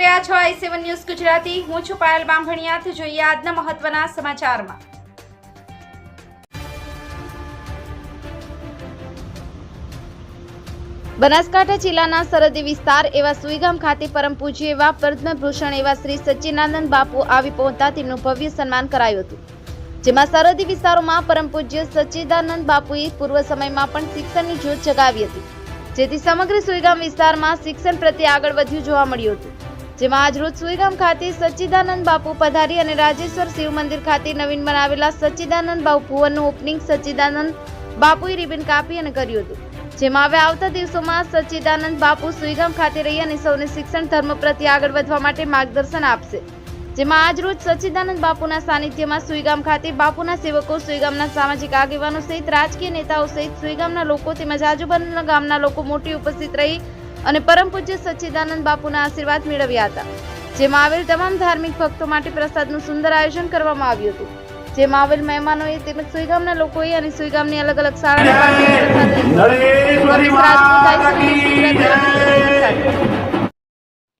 રહ્યા છો આઈ સેવન ન્યૂઝ ગુજરાતી. હું છું પાયલ બાંભણિયાથી જોઈએ આજના મહત્વના સમાચારમાં. બનાસકાંઠા જિલ્લાના સરહદી વિસ્તાર એવા સુઈગામ ખાતે પરમ પૂજ્ય એવા પદ્મભૂષણ એવા શ્રી સચ્ચિદાનંદ બાપુ આવી પહોંચતા તેમનું ભવ્ય સન્માન કરાયું હતું. જેમાં સરહદી વિસ્તારોમાં પરમ પૂજ્ય સચ્ચિદાનંદ બાપુએ પૂર્વ સમયમાં પણ શિક્ષણની જ્યોત જગાવી હતી. જેથી સમગ્ર સુઈગામ વિસ્તારમાં શિક્ષણ પ્રત્યે આગળ વધ્યું જોવા મળ્યું હતું. જેમાં આજરોજ સુઈગામ ખાતે સચ્ચિદાનંદ બાપુ પધારી અને રાજેશ્વર શિવ મંદિર ખાતે નવીન બનાવેલા સચ્ચિદાનંદ બાપુ ભુવનનું ઓપનિંગ સચ્ચિદાનંદ બાપુએ રિબન કાપી અને કર્યું હતું. જેમાં હવે આવતા દિવસોમાં સચ્ચિદાનંદ બાપુ સુઈગામ ખાતે રહી અને સૌને શિક્ષણ ધર્મ પ્રત્યે આગળ વધવા માટે માર્ગદર્શન આપશે. જેમાં આજ રોજ સચ્ચિદાનંદ બાપુના સાનિધ્યમાં સુઈગામ ખાતે બાપુના સેવકો સુઈગામના સામાજિક આગેવાનો સહિત રાજકીય નેતાઓ સહિત સુઈગામના લોકો તેમજ આજુબાજુના ગામના લોકો મોટી ઉપસ્થિત રહી અને પરમ પૂજ્ય સચ્ચિદાનંદ બાપુના આશીર્વાદ મેળવ્યા હતા. જેમાં આવેલ તમામ ધાર્મિક ભક્તો માટે પ્રસાદનું સુંદર આયોજન કરવામાં આવ્યું હતું. જેમાં આવેલ મહેમાનોએ તેમજ સુઈગામના લોકોએ અને સુઈગામની અલગ અલગ શાળાના